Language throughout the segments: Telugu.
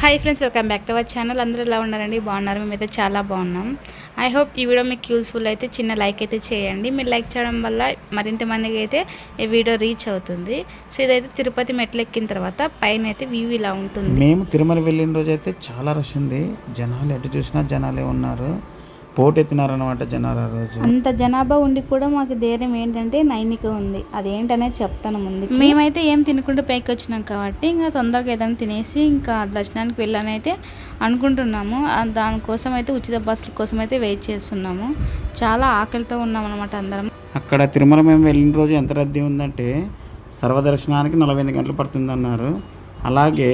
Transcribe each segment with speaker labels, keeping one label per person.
Speaker 1: Hi friends welcome back to our channel అందరూ ఎలా ఉన్నారండి? బాగున్నారు? మేమైతే చాలా బాగున్నాం. ఐ హోప్ ఈ వీడియో మీకు యూస్ఫుల్ అయితే చిన్న లైక్ అయితే చేయండి. మీరు లైక్ చేయడం వల్ల మరింత మందికి అయితే ఈ వీడియో రీచ్ అవుతుంది. సో ఇదైతే తిరుపతి మెట్లు ఎక్కిన తర్వాత పైన అయితే వ్యూ ఇలా ఉంటుంది.
Speaker 2: మేము తిరుమల వెళ్ళిన రోజు అయితే చాలా రష్ ఉంది. జనాలు ఎటు చూసినా జనాలే ఉన్నారు. పోటెత్తినారనమాట జనాలు ఆ రోజు.
Speaker 1: అంత జనాభా ఉండి కూడా మాకు ధైర్యం ఏంటంటే నైనిక ఉంది. అదేంటనేది చెప్తాను ముందు మేమైతే ఏం తినకుండా పైకి వచ్చినాం కాబట్టి ఇంకా తొందరగా ఏదైనా తినేసి ఇంకా దర్శనానికి వెళ్ళాలని అయితే అనుకుంటున్నాము. ఆ దానికోసం అయితే ఉచిత బస్సుల కోసం అయితే వెయిట్ చేస్తున్నాము. చాలా ఆకలితో ఉన్నాం అనమాట అందరం.
Speaker 2: అక్కడ తిరుమల మేము వెళ్ళిన రోజు ఎంత రద్దీ ఉందంటే సర్వదర్శనానికి నలభై ఎనిమిది గంటలు పడుతుందన్నారు. అలాగే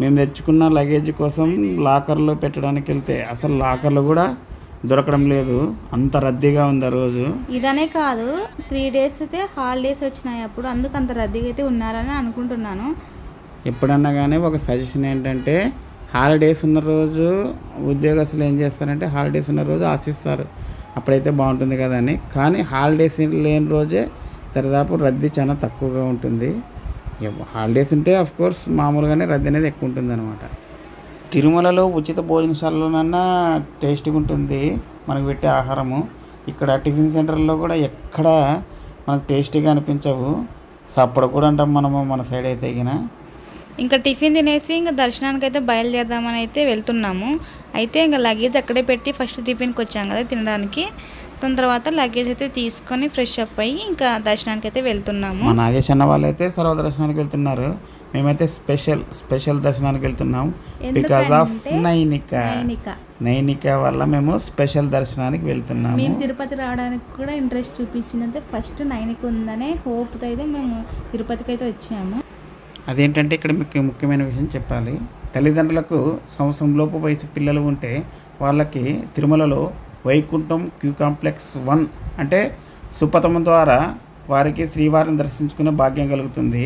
Speaker 2: మేము తెచ్చుకున్న లగేజ్ కోసం లాకర్లో పెట్టడానికి వెళ్తే అసలు లాకర్లు కూడా దొరకడం లేదు. అంత రద్దీగా ఉంది ఆ రోజు.
Speaker 1: ఇదనే కాదు త్రీ డేస్ అయితే హాలిడేస్ వచ్చినాయి అప్పుడు. అందుకు అంత రద్దీగా అయితే ఉన్నారని అనుకుంటున్నాను.
Speaker 2: ఎప్పుడన్నా కానీ ఒక సజెషన్ ఏంటంటే హాలిడేస్ ఉన్న రోజు ఉద్యోగస్తులు ఏం చేస్తారంటే హాలిడేస్ ఉన్న రోజు ఆశిస్తారు. అప్పుడైతే బాగుంటుంది కదా అని. కానీ హాలిడేస్ లేని రోజే దరిదాపు రద్దీ చాలా తక్కువగా ఉంటుంది. హాలిడేస్ ఉంటే అఫ్ కోర్స్ మామూలుగానే రద్దీ అనేది ఎక్కువ ఉంటుంది అనమాట తిరుమలలో ఉచిత భోజనశాలలోనన్నా టేస్టీగా ఉంటుంది. మనకు పెట్టే ఆహారము. ఇక్కడ టిఫిన్ సెంటర్లో కూడా ఎక్కడ మనకు టేస్టీగా అనిపించవు. సప్పుడు కూడా అంటాం మనము మన సైడ్ అయితే గిన.
Speaker 1: ఇంకా టిఫిన్ తినేసి ఇంకా దర్శనానికి అయితే బయలుదేరదామని అయితే వెళ్తున్నాము. అయితే ఇంకా లగేజ్ అక్కడే పెట్టి ఫస్ట్ టిఫిన్కి వచ్చాం కదా తినడానికి. దాని తర్వాత లగేజ్ అయితే తీసుకొని ఫ్రెష్ అప్ అయ్యి ఇంకా దర్శనానికి అయితే వెళ్తున్నాము
Speaker 2: నాగేష్ అన్న వాళ్ళైతే సర్వ దర్శనానికి వెళ్తున్నారు. మేమైతే స్పెషల్ స్పెషల్ దర్శనానికి వెళ్తున్నాం. Because of Nainika.
Speaker 1: Nainika.
Speaker 2: Nainika వల్ల మేము స్పెషల్ దర్శనానికి వెళ్తున్నాము.
Speaker 1: మేము తిరుపతి రావడానికి కూడా ఇంట్రెస్ట్ చూపించిందంటే ఫస్ట్ నైనిక ఉందనే హోప్తో అయితే మేము తిరుపతికి అయితే వచ్చాము.
Speaker 2: అదేంటంటే ఇక్కడ మీకు ముఖ్యమైన విషయం చెప్పాలి. తల్లిదండ్రులకు సంవత్సరం లోపు వయసు పిల్లలు ఉంటే వాళ్ళకి తిరుమలలో వైకుంఠం క్యూ కాంప్లెక్స్ వన్ అంటే సుపథం ద్వారా వారికి శ్రీవారిని దర్శించుకునే భాగ్యం కలుగుతుంది.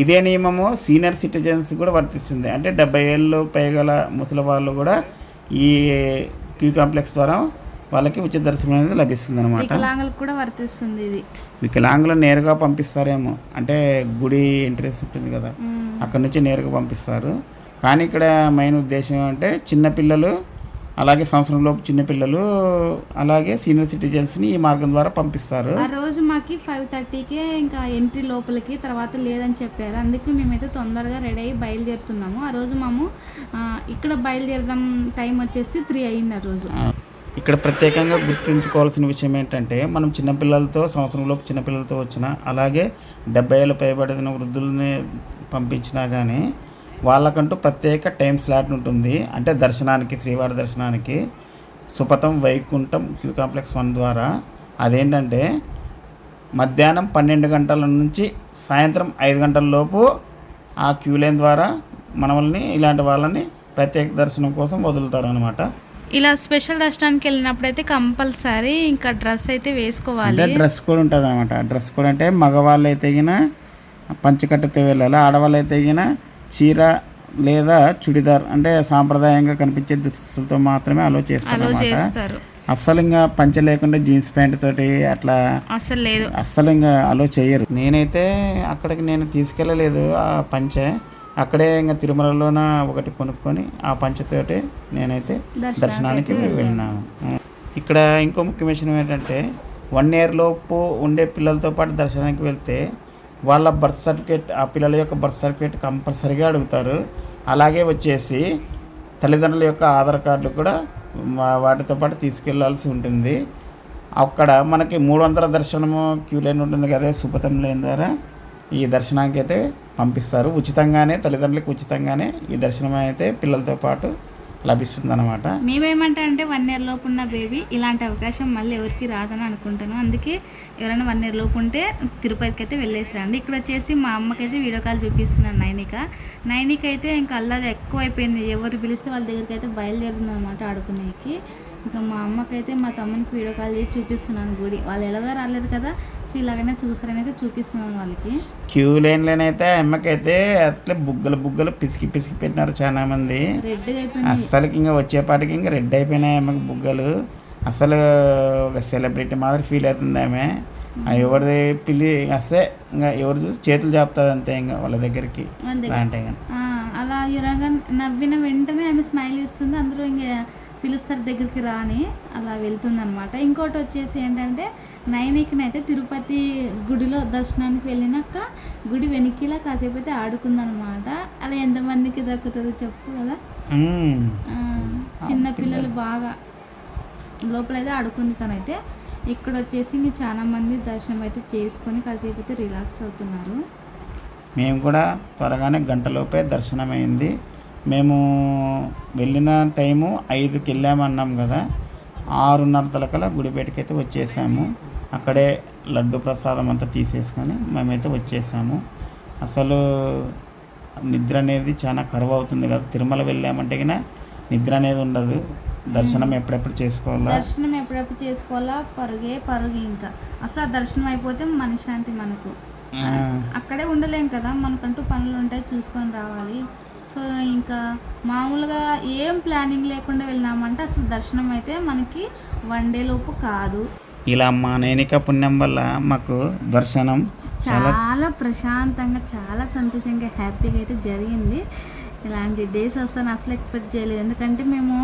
Speaker 2: ఇదే నియమము సీనియర్ సిటిజన్స్ కూడా వర్తిస్తుంది. అంటే డెబ్బై ఏళ్ళు పైగల ముసలి వాళ్ళు కూడా ఈ క్యూ కాంప్లెక్స్ ద్వారా వాళ్ళకి ఉచిత దర్శనం అనేది లభిస్తుంది అనమాట
Speaker 1: వికలాంగులకు కూడా వర్తిస్తుంది ఇది.
Speaker 2: వికలాంగులు నేరుగా పంపిస్తారేమో. అంటే గుడి ఎంట్రెన్స్ ఉంటుంది కదా. అక్కడ నుంచి నేరుగా పంపిస్తారు. కానీ ఇక్కడ మెయిన్ ఉద్దేశం అంటే చిన్నపిల్లలు అలాగే సంవత్సరంలోపు చిన్నపిల్లలు అలాగే సీనియర్ సిటిజన్స్ని ఈ మార్గం ద్వారా పంపిస్తారు.
Speaker 1: ఆ రోజు మాకి ఫైవ్ థర్టీకే ఇంకా ఎంట్రీ లోపలికి తర్వాత లేదని చెప్పారు. అందుకే మేమైతే తొందరగా రెడీ అయ్యి బయలుదేరుతున్నాము. ఆ రోజు మేము ఇక్కడ బయలుదేరడం టైం వచ్చేసి త్రీ అయింది ఆ రోజు.
Speaker 2: ఇక్కడ ప్రత్యేకంగా గుర్తుంచుకోవాల్సిన విషయం ఏంటంటే మనం చిన్నపిల్లలతో సంవత్సరంలోపు చిన్నపిల్లలతో వచ్చిన అలాగే డెబ్బై ఏళ్ళు పైబడిన వృద్ధుల్ని పంపించినా కానీ వాళ్ళకంటూ ప్రత్యేక టైం స్లాట్ ఉంటుంది. అంటే దర్శనానికి శ్రీవారి దర్శనానికి. Supatham Vaikuntham queue complex one ద్వారా. అదేంటంటే మధ్యాహ్నం పన్నెండు గంటల నుంచి సాయంత్రం ఐదు గంటల లోపు ఆ క్యూ లైన్ ద్వారా మనల్ని ఇలాంటి వాళ్ళని ప్రత్యేక దర్శనం కోసం వదులుతారు అనమాట
Speaker 1: ఇలా స్పెషల్ దర్శనానికి వెళ్ళినప్పుడు అయితే కంపల్సరీ ఇంకా డ్రెస్ అయితే వేసుకోవాలి.
Speaker 2: డ్రెస్ కూడా ఉంటుంది అనమాట డ్రెస్ కూడా అంటే మగవాళ్ళు అయితే గిన పంచకట్టుతో వెళ్ళాలి. ఆడవాళ్ళు అయితే గిన చీర లేదా చుడిదార్ అంటే సాంప్రదాయంగా కనిపించే దుస్తులతో మాత్రమే అలో చేస్తారు. అస్సలు ఇంకా పంచ లేకుండా జీన్స్ ప్యాంట్ తోటి అట్లా
Speaker 1: అసలు లేదు.
Speaker 2: అస్సలు ఇంకా అలో చేయరు. నేనైతే అక్కడికి నేను తీసుకెళ్ళలేదు ఆ పంచె. అక్కడే ఇంకా తిరుమలలోన ఒకటి కొనుక్కొని ఆ పంచతోటి నేనైతే దర్శనానికి వెళ్ళినాను. ఇక్కడ ఇంకో ముఖ్య విషయం ఏంటంటే వన్ ఇయర్ లోపు ఉండే పిల్లలతో పాటు దర్శనానికి వెళ్తే వాళ్ళ బర్త్ సర్టిఫికేట్ ఆ పిల్లల యొక్క బర్త్ సర్టిఫికేట్ కంపల్సరీగా అడుగుతారు. అలాగే వచ్చేసి తల్లిదండ్రుల యొక్క ఆధార్ కార్డులు కూడా వాటితో పాటు తీసుకెళ్ళాల్సి ఉంటుంది. అక్కడ మనకి మూడు వందల దర్శనము క్యూ లైన్ ఉంటుంది కదా సుపథం లేని ద్వారా. ఈ దర్శనానికి అయితే పంపిస్తారు. ఉచితంగానే తల్లిదండ్రులకు ఉచితంగానే ఈ దర్శనం అయితే పిల్లలతో పాటు లభిస్తుంది అనమాట
Speaker 1: మేమేమంటా అంటే వన్ ఇయర్ లోపు ఉన్న బేబీ ఇలాంటి అవకాశం మళ్ళీ ఎవరికి రాదని అనుకుంటాను అందుకే ఎవరైనా వన్ ఇయర్ లోపు ఉంటే తిరుపతికి అయితే వెళ్ళేసి రండి. ఇక్కడ వచ్చేసి మా అమ్మకైతే వీడియో కాల్ చూపిస్తున్నాను నైనిక. నైనిక అయితే ఇంకా అల్లది ఎక్కువ అయిపోయింది ఎవరు పిలిస్తే వాళ్ళ దగ్గరికి అయితే బయలుదేరుతుంది అనమాట ఆడుకునేకి. ఇంకా మా అమ్మకైతే మా తమ్మునికి వీడియో కాల్ చేసి చూపిస్తున్నాను గుడి. వాళ్ళు ఎలాగో రాలేరు కదా సో ఇలాగైనా చూసారని అయితే చూపిస్తున్నాను వాళ్ళకి.
Speaker 2: క్యూ లైన్లోనైతే అమ్మకైతే అట్లే బుగ్గలు బుగ్గలు పిసికి పిసికి పెట్టినారు చాలా మంది
Speaker 1: రెడ్గా అయిపోయింది
Speaker 2: అస్సలకి ఇంకా వచ్చేపాటికి ఇంకా రెడ్ అయిపోయినాయి ఆమెకు బుగ్గలు. అసలు ఒక సెలబ్రిటీ మాదిరి ఫీల్ అవుతుంది ఆమె. ఎవరిది పిల్లి వస్తే ఇంకా ఎవరు చూసి చేతులు చెప్తుంది అంతే ఇంకా వాళ్ళ దగ్గరికి.
Speaker 1: ఆ అలా ఎవరైనా నవ్విన వెంటనే ఆమె స్మైల్ ఇస్తుంది. అందరూ ఇంకా పిలుస్తారు దగ్గరికి రాని అలా వెళ్తుంది అనమాట ఇంకోటి వచ్చేసి ఏంటంటే నైనికినైతే తిరుపతి గుడిలో దర్శనానికి వెళ్ళినాక గుడి వెనక్కిలా కాసేపు అయితే ఆడుకుందనమాట అలా ఎంతమందికి దక్కుతుందో చెప్పు కదా. చిన్న పిల్లలు బాగా లోపలైతే ఆడుకుంది తనైతే. ఇక్కడ వచ్చేసి ఇంక చాలా మంది దర్శనం అయితే చేసుకొని కాసేపు అయితే రిలాక్స్ అవుతున్నారు.
Speaker 2: మేము కూడా త్వరగానే గంటలోపే దర్శనమైంది. మేము వెళ్ళిన టైము ఐదుకి వెళ్ళామన్నాం కదా. ఆరున్నర తలకల గుడి బయటకి అయితే వచ్చేసాము. అక్కడే లడ్డు ప్రసాదం అంతా తీసేసుకొని మేమైతే వచ్చేసాము. అసలు నిద్ర అనేది చాలా కరువు అవుతుంది కదా. తిరుమల వెళ్ళామంటే గిన నిద్ర అనేది ఉండదు. దర్శనం ఎప్పుడెప్పుడు చేసుకోవాలా?
Speaker 1: దర్శనం ఎప్పుడెప్పుడు చేసుకోవాలా? పరుగే పరుగు ఇంకా. అసలు ఆ దర్శనం అయిపోతే మనశ్శాంతి మనకు. అక్కడే ఉండలేం కదా. మనకంటూ పనులు ఉంటాయి చూసుకొని రావాలి. సో ఇంకా మామూలుగా ఏం ప్లానింగ్ లేకుండా వెళ్ళినామంటే అసలు దర్శనం అయితే మనకి వన్ డే లోపు కాదు.
Speaker 2: ఇలా మా నైనిక పుణ్యం వల్ల మాకు దర్శనం చాలా
Speaker 1: చాలా ప్రశాంతంగా చాలా సంతోషంగా హ్యాపీగా అయితే జరిగింది. ఇలాంటి డేస్ వస్తాను అసలు ఎక్స్పెక్ట్ చేయలేదు. ఎందుకంటే మేము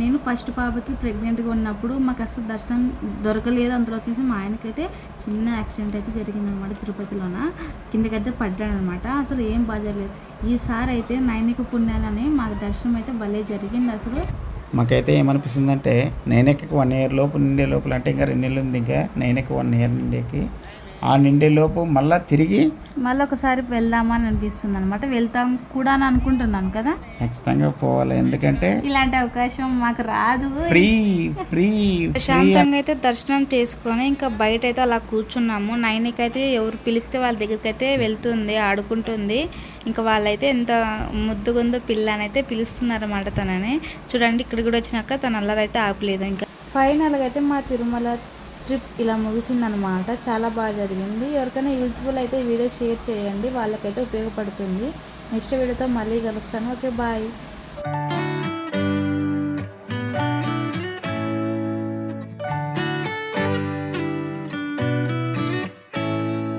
Speaker 1: నేను ఫస్ట్ పాపకి ప్రెగ్నెంట్గా ఉన్నప్పుడు మాకు అసలు దర్శనం దొరకలేదు. అందులో వచ్చేసి మా ఆయనకైతే చిన్న యాక్సిడెంట్ అయితే జరిగిందనమాట తిరుపతిలోన. కిందకైతే పడ్డాడనమాట అసలు ఏం బాగా జరగలేదు. ఈసారి అయితే నైనిక పుణ్యాలని మాకు దర్శనం అయితే భలే జరిగింది అసలు.
Speaker 2: మాకైతే ఏమనిపిస్తుందంటే నైనకి వన్ ఇయర్ లోపు నిండే లోపల అంటే ఇంకా రెండు నెలలు ఉంది. ఇంకా నైనకి వన్ ఇయర్ నిండేకి ఆ నిండే లోపు మళ్ళా తిరిగి
Speaker 1: మళ్ళీ ఒకసారి వెళ్దామని అనిపిస్తుంది అనమాట వెళ్తాం కూడా అని అనుకుంటున్నాను కదా?
Speaker 2: ఖచ్చితంగా పోవాలి. ఎందుకంటే
Speaker 1: ఇలాంటి అవకాశం మాకు రాదు.
Speaker 2: ఫ్రీ ఫ్రీ
Speaker 1: ప్రశాంతంగా అయితే దర్శనం చేసుకొని ఇంకా బయట అయితే అలా కూర్చున్నాము. నైన్కి అయితే ఎవరు పిలిస్తే వాళ్ళ దగ్గరికి అయితే వెళ్తుంది ఆడుకుంటుంది. ఇంకా వాళ్ళైతే ఎంత ముద్దుగుందో పిల్ల అని అయితే పిలుస్తున్నారు అన్నమాట తనని. చూడండి ఇక్కడ కూడా వచ్చినాక తన అల్లరైతే ఆపలేదు ఇంకా. ఫైనల్గా అయితే మా తిరుమల ట్రిప్ ఇలా ముగిసిందనమాట చాలా బాగా జరిగింది. ఎవరికైనా యూజ్ఫుల్ అయితే ఈ వీడియో షేర్ చేయండి. వాళ్ళకైతే ఉపయోగపడుతుంది. నెక్స్ట్ వీడియోతో మళ్ళీ కలుస్తాను. Okay bye.